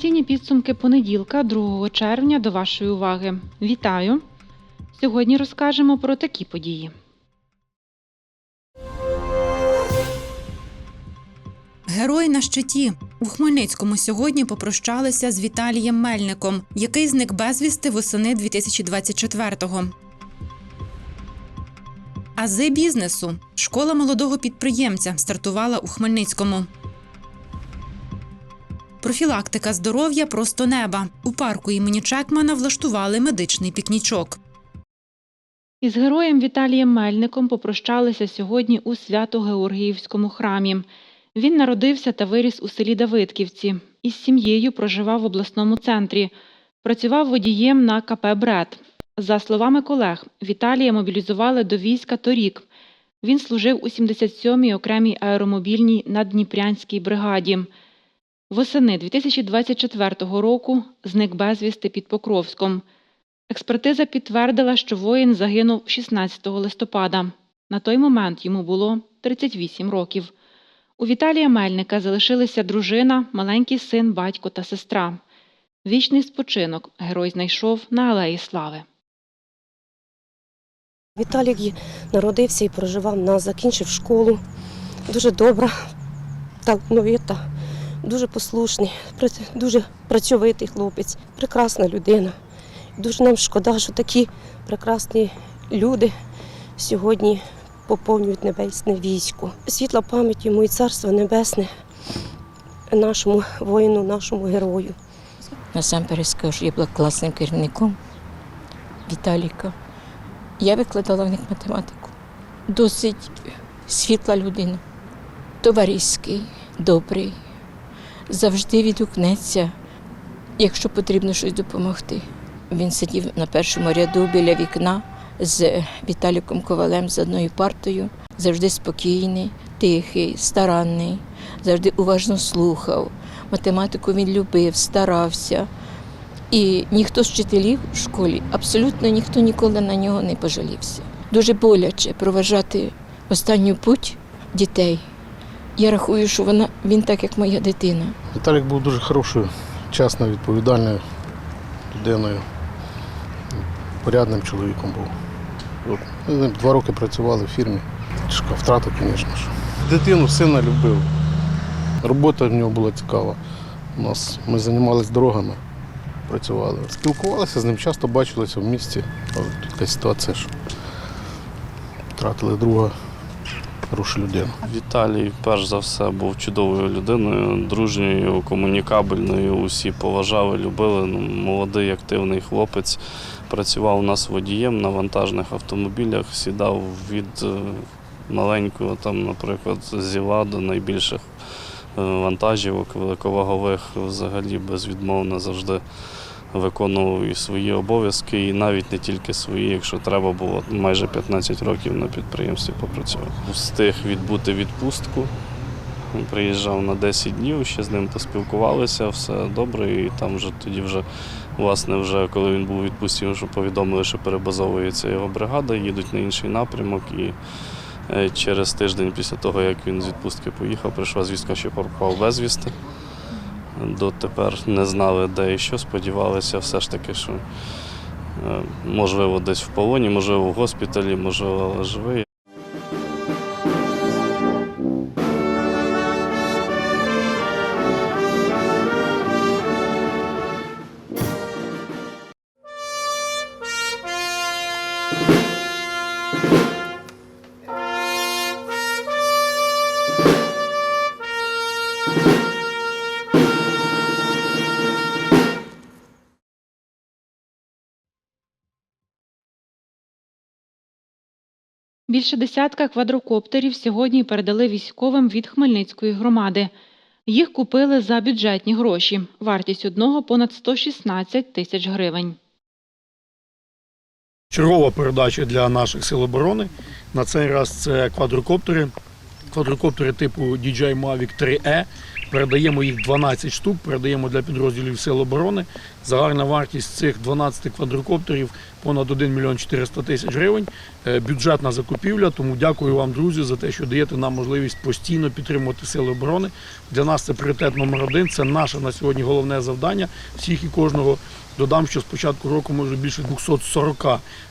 Інформаційні підсумки понеділка, 2 червня, до вашої уваги. Вітаю! Сьогодні розкажемо про такі події. Герой на щиті у Хмельницькому сьогодні попрощалися з Віталієм Мельником, який зник безвісти восени 2024-го. Ази бізнесу. Школа молодого підприємця стартувала у Хмельницькому. Профілактика здоров'я просто неба. У парку імені Чекмана влаштували медичний пікнічок. Із героєм Віталієм Мельником попрощалися сьогодні у Свято-Георгіївському храмі. Він народився та виріс у селі Давидківці. Із сім'єю проживав в обласному центрі. Працював водієм на КП Бред. За словами колег, Віталія мобілізували до війська торік. Він служив у 77-й окремій аеромобільній наддніпрянській бригаді. Восени 2024 року зник безвісти під Покровськом. Експертиза підтвердила, що воїн загинув 16 листопада. На той момент йому було 38 років. У Віталія Мельника залишилися дружина, маленький син, батько та сестра. Вічний спочинок герой знайшов на Алеї Слави. Віталік народився і проживав в нас, закінчив школу. Дуже добра, талановита, дуже послушний, дуже працьовитий хлопець, прекрасна людина. Дуже нам шкода, що такі прекрасні люди сьогодні поповнюють небесне військо. Світла пам'ять йому і царство небесне нашому воїну, нашому герою. Насамперед скажу, що я була класним керівником Віталіка. Я викладала в них математику. Досить світла людина, товариський, добрий, завжди відгукнеться, якщо потрібно щось допомогти. Він сидів на першому ряду біля вікна з Віталіком Ковалем з одною партою, завжди спокійний, тихий, старанний, завжди уважно слухав. Математику він любив, старався. І ніхто з вчителів в школі, абсолютно ніхто ніколи на нього не пожалівся. Дуже боляче проважати останню путь дітей. Я рахую, що вона, він так, як моя дитина. Віталік був дуже хорошою, чесною, відповідальною людиною, порядним чоловіком був. От, два роки працювали в фірмі. Тяжка втрата, звісно ж. Дитину, сина любив. Робота в нього була цікава. У нас ми займалися дорогами, працювали. Спілкувалися з ним, часто бачилися в місті. Але тут така ситуація, що втратили друга хорошу людину. Віталій, перш за все, був чудовою людиною, дружньою, комунікабельною. Усі поважали, любили. Ну, молодий, активний хлопець. Працював у нас водієм на вантажних автомобілях, сідав від е, маленького, там, наприклад, зіла до найбільших е, вантажівок, великовагових, взагалі безвідмовно завжди виконував і свої обов'язки, і навіть не тільки свої, якщо треба було майже 15 років на підприємстві попрацював. Встиг відбути відпустку. Приїжджав на 10 днів, ще з ним поспілкувалися, все добре. І там вже тоді вже, власне, вже коли він був відпустці, вже повідомили, що перебазовується його бригада, їдуть на інший напрямок. І е, через тиждень після того, як він з відпустки поїхав, прийшла звістка, що пропав безвісти. Дотепер не знали, де і що, сподівалися все ж таки, що е, можливо десь в полоні, можливо в госпіталі, можливо, живий. Більше десятка квадрокоптерів сьогодні передали військовим від Хмельницької громади. Їх купили за бюджетні гроші. Вартість одного понад 116 тисяч гривень. Чергова передача для наших сил оборони. На цей раз це квадрокоптери квадрокоптери типу DJI Mavic 3E. Передаємо їх 12 штук, передаємо для підрозділів Сил оборони. Загальна вартість цих 12 квадрокоптерів понад 1 мільйон 400 тисяч гривень. Е, Бюджетна закупівля. Тому дякую вам, друзі, за те, що даєте нам можливість постійно підтримувати сили оборони. Для нас це пріоритет номер один. Це наше на сьогодні головне завдання. Всіх і кожного додам, що з початку року ми вже більше 240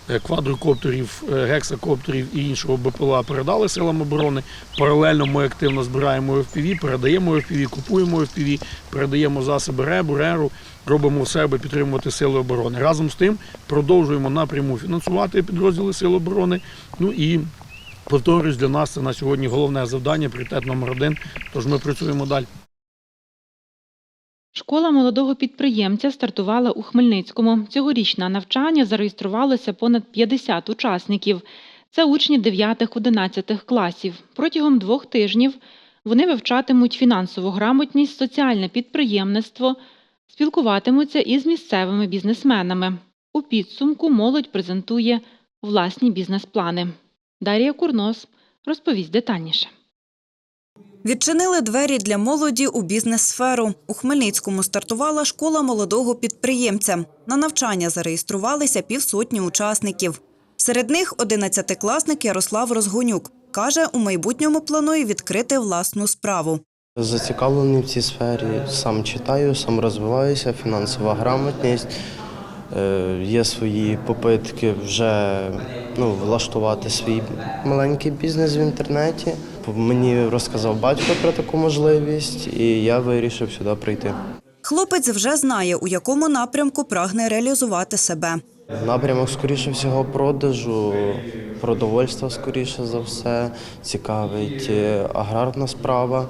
е, квадрокоптерів, е, гексакоптерів і іншого БПЛА передали силам оборони. Паралельно ми активно збираємо FPV, передаємо FPV, купуємо FPV, передаємо засоби РЕБу, РЕРу, робимо все, аби підтримувати сили оборони. Разом з тим продовжуємо напряму фінансувати підрозділи Сил оборони. Ну і повторюсь, для нас це на сьогодні головне завдання, пріоритет номер один. Тож ми працюємо далі. Школа молодого підприємця стартувала у Хмельницькому. Цьогоріч на навчання зареєструвалося понад 50 учасників. Це учні 9-11 класів. Протягом двох тижнів вони вивчатимуть фінансову грамотність, соціальне підприємництво, спілкуватимуться із місцевими бізнесменами. У підсумку молодь презентує власні бізнес-плани. Дар'я Курнос розповість детальніше. Відчинили двері для молоді у бізнес-сферу. У Хмельницькому стартувала школа молодого підприємця. На навчання зареєструвалися півсотні учасників. Серед них одинадцятикласник Ярослав Розгонюк. Каже, у майбутньому планує відкрити власну справу. Зацікавлений в цій сфері, сам читаю, сам розвиваюся, фінансова грамотність. Е, Є свої попитки вже ну, влаштувати свій маленький бізнес в інтернеті. Мені розказав батько про таку можливість, і я вирішив сюди прийти. Хлопець вже знає, у якому напрямку прагне реалізувати себе. Напрямок, скоріше всього, продажу, продовольства, скоріше за все, цікавить е, аграрна справа.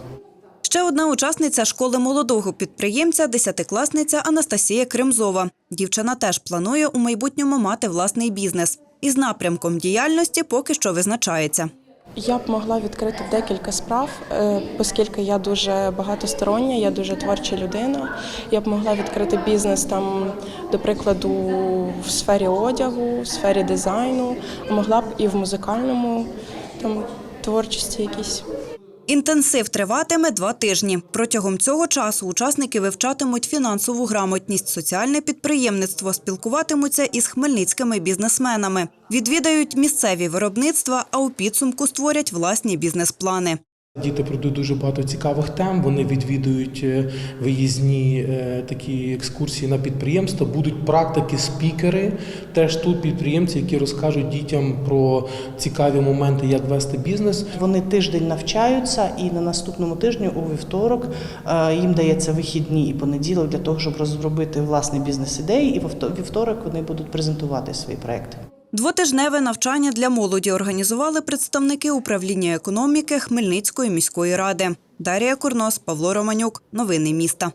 Ще одна учасниця школи молодого підприємця, десятикласниця Анастасія Кремзова. Дівчина теж планує у майбутньому мати власний бізнес. Із напрямком діяльності поки що визначається. Я б могла відкрити декілька справ, е, оскільки я дуже багатостороння, я дуже творча людина. Я б могла відкрити бізнес там, до прикладу, в сфері одягу, в сфері дизайну, а могла б і в музикальному там творчості якійсь. Інтенсив триватиме два тижні. Протягом цього часу учасники вивчатимуть фінансову грамотність, соціальне підприємництво, спілкуватимуться із хмельницькими бізнесменами, відвідають місцеві виробництва, а у підсумку створять власні бізнес-плани. Діти пройдуть дуже багато цікавих тем. Вони відвідують е, виїзні е, такі екскурсії на підприємства. Будуть практики, спікери. Теж тут підприємці, які розкажуть дітям про цікаві моменти, як вести бізнес. Вони тиждень навчаються, і на наступному тижні у вівторок е, їм дається вихідні і понеділок для того, щоб розробити власні бізнес-ідеї. І вівторок вони будуть презентувати свої проекти. Двотижневе навчання для молоді організували представники управління економіки Хмельницької міської ради. Дарія Курнос, Павло Романюк. Новини міста.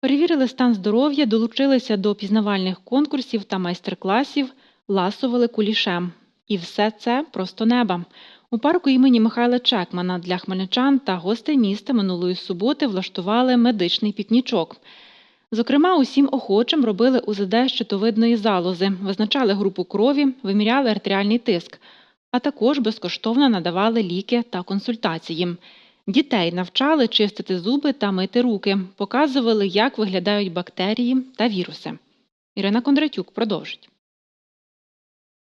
Перевірили стан здоров'я, долучилися до пізнавальних конкурсів та майстер-класів, ласували кулішем. І все це просто неба. У парку імені Михайла Чекмана для хмельничан та гостей міста минулої суботи влаштували медичний пікнічок. Зокрема, усім охочим робили УЗД щитовидної залози, визначали групу крові, виміряли артеріальний тиск, а також безкоштовно надавали ліки та консультації. Дітей навчали чистити зуби та мити руки, показували, як виглядають бактерії та віруси. Ірина Кондратюк продовжить.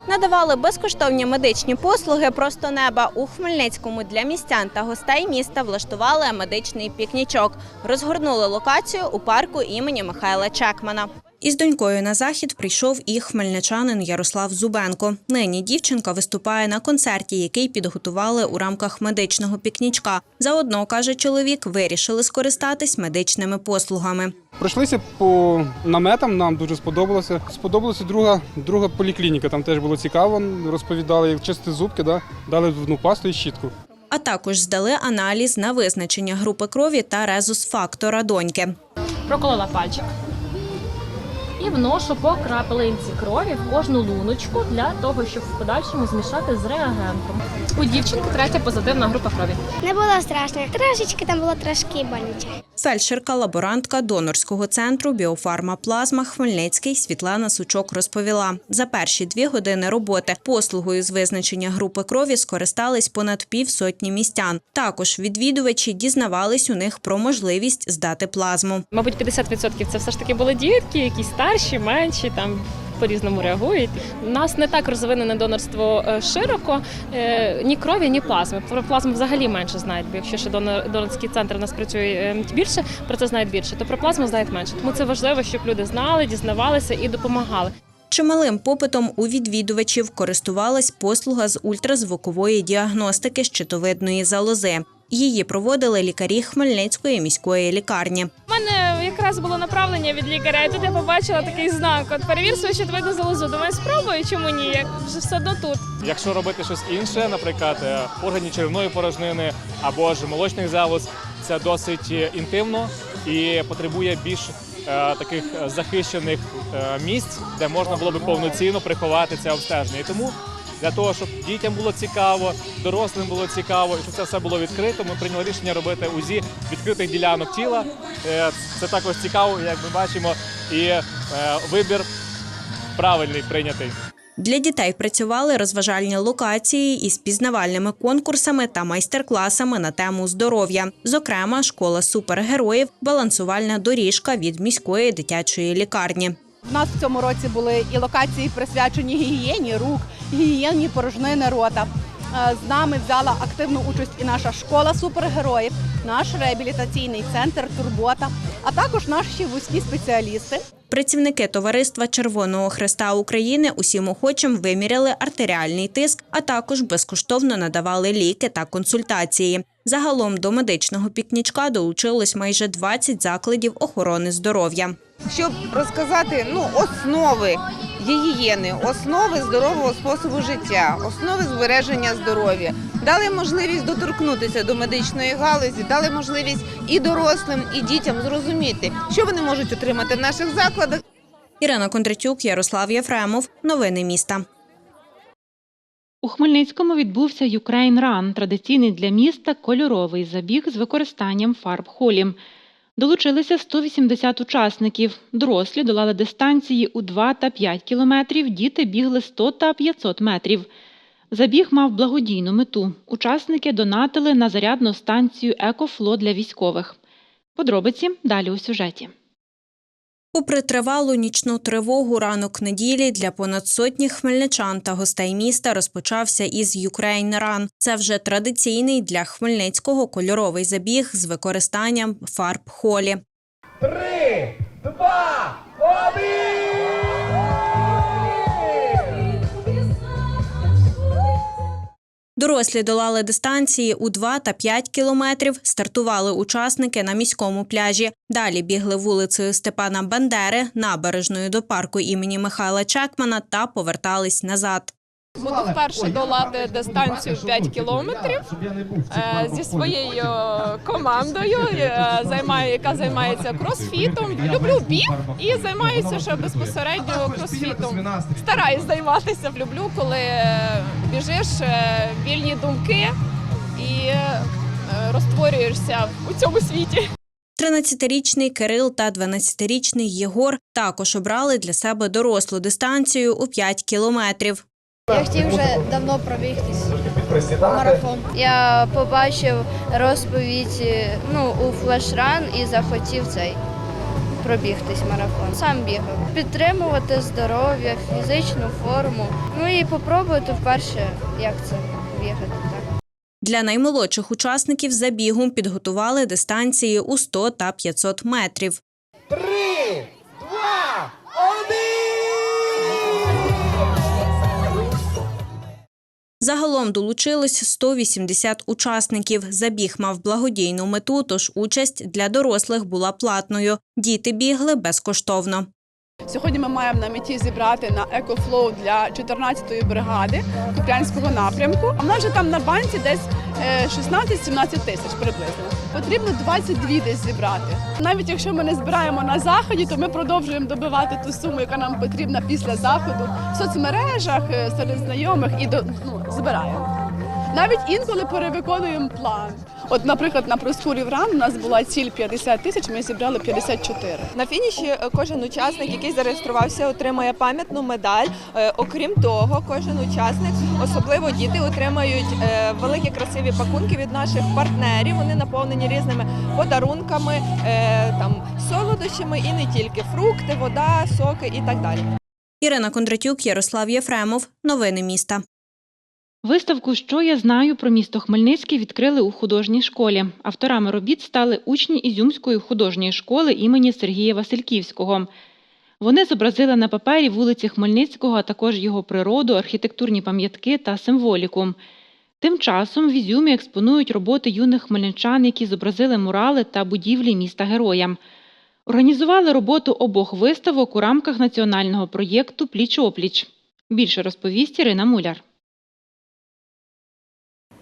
Надавали безкоштовні медичні послуги просто неба у Хмельницькому для містян та гостей міста влаштували медичний пікнічок. Розгорнули локацію у парку імені Михайла Чекмана. Із донькою на захід прийшов і хмельничанин Ярослав Зубенко. Нині дівчинка виступає на концерті, який підготували у рамках медичного пікнічка. Заодно, каже чоловік, вирішили скористатись медичними послугами. Пройшлися по наметам, нам дуже сподобалося. Сподобалася друга, друга поліклініка, там теж було цікаво, розповідали, як чистити зубки, да? дали зубну пасту і щітку. А також здали аналіз на визначення групи крові та резус-фактора доньки. Проколола пальчик. І вношу по краплинці крові в кожну луночку для того, щоб в подальшому змішати з реагентом. У дівчинки третя позитивна група крові. Не було страшно. Трошечки там було трошки боляче. Фельдшерка, лаборантка донорського центру Біофарма Плазма Хмельницький Світлана Сучок розповіла, за перші дві години роботи послугою з визначення групи крові скористались понад півсотні містян. Також відвідувачі дізнавались у них про можливість здати плазму. Мабуть, 50% це все ж таки були дітки, якісь старші, менші там. По-різному реагують. У нас не так розвинене донорство е, широко, е, ні крові, ні плазми. Про плазму взагалі менше знають, бо якщо ще донор, донорський центр у нас працює е, більше, про це знають більше, то про плазму знають менше. Тому це важливо, щоб люди знали, дізнавалися і допомагали. Чималим попитом у відвідувачів користувалась послуга з ультразвукової діагностики щитовидної залози. Її проводили лікарі Хмельницької міської лікарні. У мене якраз було направлення від лікаря, і тут я побачила такий знак. От перевір свою щитовидну залозу. Думаю, спробую, чому ні? Як вже все одно тут. Якщо робити щось інше, наприклад, е, органі черевної порожнини або ж молочних залоз, це досить е, інтимно і потребує більш е, таких захищених місць, де можна було би повноцінно приховати це обстеження. І тому для того, щоб дітям було цікаво, дорослим було цікаво, і щоб це все було відкрито, ми прийняли рішення робити УЗІ відкритих ділянок тіла. Е, Це також цікаво, як ми бачимо, і е, вибір правильний прийнятий. Для дітей працювали розважальні локації із пізнавальними конкурсами та майстер-класами на тему здоров'я. Зокрема, школа супергероїв, балансувальна доріжка від міської дитячої лікарні. У нас в цьому році були і локації присвячені гігієні рук, гігієні порожнини рота. Е, З нами взяла активну участь і наша школа супергероїв, наш реабілітаційний центр Турбота, а також наші вузькі спеціалісти. Працівники товариства Червоного Хреста України усім охочим виміряли артеріальний тиск, а також безкоштовно надавали ліки та консультації. Загалом до медичного пікнічка долучилось майже 20 закладів охорони здоров'я. щоб розказати ну, основи гігієни, основи здорового способу життя, основи збереження здоров'я. Дали можливість доторкнутися до медичної галузі, дали можливість і дорослим, і дітям зрозуміти, що вони можуть отримати в наших закладах. Ірина Кондратюк, Ярослав Єфремов. Новини міста. У Хмельницькому відбувся Ukraine Run – традиційний для міста кольоровий забіг з використанням фарб холі. Долучилися 180 учасників. Дорослі долали дистанції у 2 та 5 кілометрів, діти бігли 100 та 500 метрів. Забіг мав благодійну мету. Учасники донатили на зарядну станцію «Екофло» для військових. Подробиці далі у сюжеті. Попри тривалу нічну тривогу, ранок неділі для понад сотні хмельничан та гостей міста розпочався із Ukraine Run. Це вже традиційний для Хмельницького кольоровий забіг з використанням фарб холі. Три, два, Дорослі долали дистанції у 2 та 5 кілометрів. Стартували учасники на міському пляжі. Далі бігли вулицею Степана Бандери, набережною до парку імені Михайла Чекмана та повертались назад. Буду вперше долати дистанцію 5 кілометрів е, зі своєю командою, е, займаю, яка займається кросфітом. Люблю біг і займаюся ще безпосередньо кросфітом. Стараюсь займатися. Люблю, коли е, біжиш, вільні думки і розтворюєшся у цьому світі. 13-річний Кирил та 12-річний Єгор також обрали для себе дорослу дистанцію у 5 кілометрів. Я хотів вже давно пробігтись марафон. Я побачив розповідь ну, у флешран і захотів цей пробігтись марафон. Сам бігав. Підтримувати здоров'я, фізичну форму. Ну і попробувати вперше, як це бігати так. Для наймолодших учасників забігу підготували дистанції у 100 та 500 метрів. Три, два, Загалом долучилось 180 учасників. Забіг мав благодійну мету, тож участь для дорослих була платною. Діти бігли безкоштовно. Сьогодні ми маємо на меті зібрати на екофлоу для 14-ї бригади Куп'янського напрямку. А нас вже там на банці десь е, 16-17 тисяч приблизно. Потрібно 22 десь зібрати. Навіть якщо ми не збираємо на заході, то ми продовжуємо добивати ту суму, яка нам потрібна після заходу в соцмережах, е, серед знайомих і ну, збираємо. Навіть інколи перевиконуємо план. От, наприклад, на Проскурів ран у нас була ціль 50 тисяч, ми зібрали 54. На фініші е, кожен учасник, який зареєструвався, отримує пам'ятну медаль. Е, Окрім того, кожен учасник, особливо діти, отримають е, великі красиві пакунки від наших партнерів. Вони наповнені різними подарунками, там солодощами і не тільки фрукти, вода, соки і так далі. Ірина Кондратюк, Ярослав Єфремов. Новини міста. Виставку Що я знаю про місто Хмельницький відкрили у художній школі. Авторами робіт стали учні Ізюмської художньої школи імені Сергія Васильківського. Вони зобразили на папері вулиці Хмельницького, а також його природу, архітектурні пам'ятки та символіку. Тим часом в Ізюмі експонують роботи юних хмельничан, які зобразили мурали та будівлі міста героя. Організували роботу обох виставок у рамках національного проєкту Пліч-опліч. Більше розповість Ірина Муляр.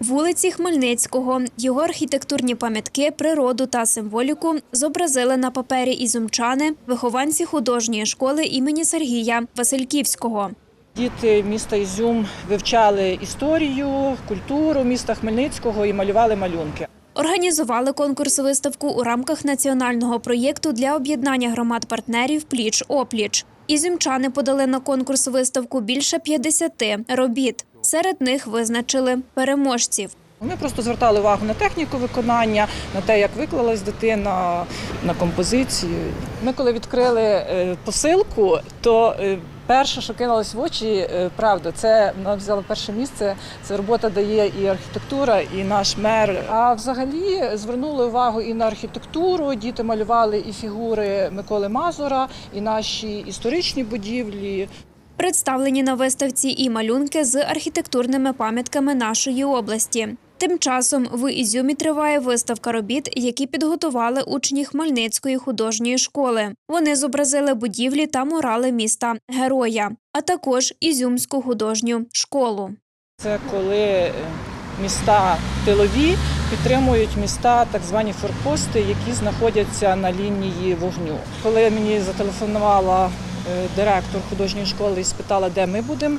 Вулиці Хмельницького, його архітектурні пам'ятки, природу та символіку зобразили на папері ізумчани, вихованці художньої школи імені Сергія Васильківського. Діти міста Ізюм вивчали історію, культуру міста Хмельницького і малювали малюнки. Організували конкурс-виставку у рамках національного проєкту для об'єднання громад партнерів Пліч-опліч. Ізюмчани подали на конкурс виставку більше 50 робіт. Серед них визначили переможців. Ми просто звертали увагу на техніку виконання, на те, як виклалась дитина, на композицію. Ми коли відкрили е, посилку, то е, перше, що кинулось в очі, е, правда, це вона взяла перше місце. Це робота дає і архітектура, і наш мер. А взагалі звернули увагу і на архітектуру. Діти малювали і фігури Миколи Мазура, і наші історичні будівлі. Представлені на виставці і малюнки з архітектурними пам'ятками нашої області. Тим часом в Ізюмі триває виставка робіт, які підготували учні Хмельницької художньої школи. Вони зобразили будівлі та мурали міста Героя, а також Ізюмську художню школу. Це коли е, міста тилові підтримують міста, так звані форпости, які знаходяться на лінії вогню. Коли мені зателефонувала директор художньої школи і спитала, де ми будемо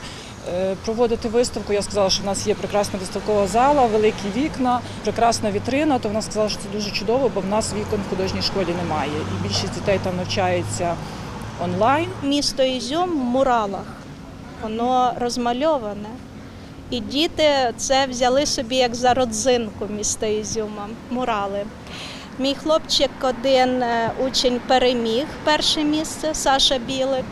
е, проводити виставку, я сказала, що в нас є прекрасна виставкова зала, великі вікна, прекрасна вітрина. То вона сказала, що це дуже чудово, бо в нас вікон в художній школі немає. І більшість дітей там навчається онлайн. Місто Ізюм в муралах, воно розмальоване. І діти це взяли собі як за родзинку міста Ізюма, мурали. Мій хлопчик один е, учень переміг перше місце, Саша Білик.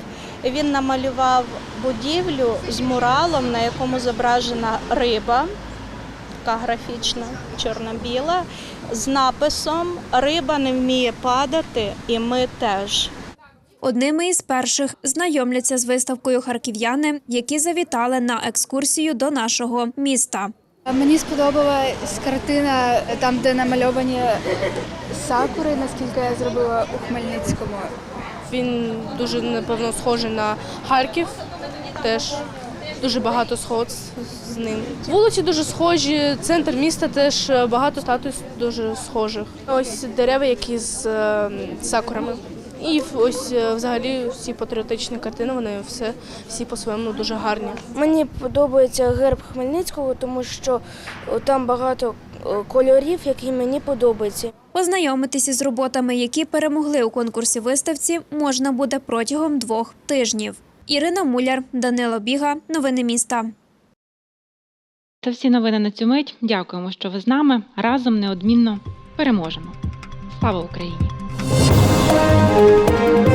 Він намалював будівлю з муралом, на якому зображена риба, така графічна, чорно-біла, з написом Риба не вміє падати, і ми теж. Одними із перших знайомляться з виставкою харків'яни, які завітали на екскурсію до нашого міста. Мені сподобалась картина там, де намальовані сакури, наскільки я зробила у Хмельницькому. Він дуже напевно схожий на Харків. Теж дуже багато сход з ним. Вулиці дуже схожі, центр міста теж багато статуй дуже схожих. Ось дерева, які з е, сакурами. І ось е, взагалі всі патріотичні картини, вони все всі по-своєму дуже гарні. Мені подобається герб Хмельницького, тому що там багато е, кольорів, які мені подобаються. Познайомитися з роботами, які перемогли у конкурсі виставці, можна буде протягом двох тижнів. Ірина Муляр, Данило Біга, новини міста. Це всі новини на цю мить. Дякуємо, що ви з нами. Разом неодмінно переможемо. Слава Україні! Thank you.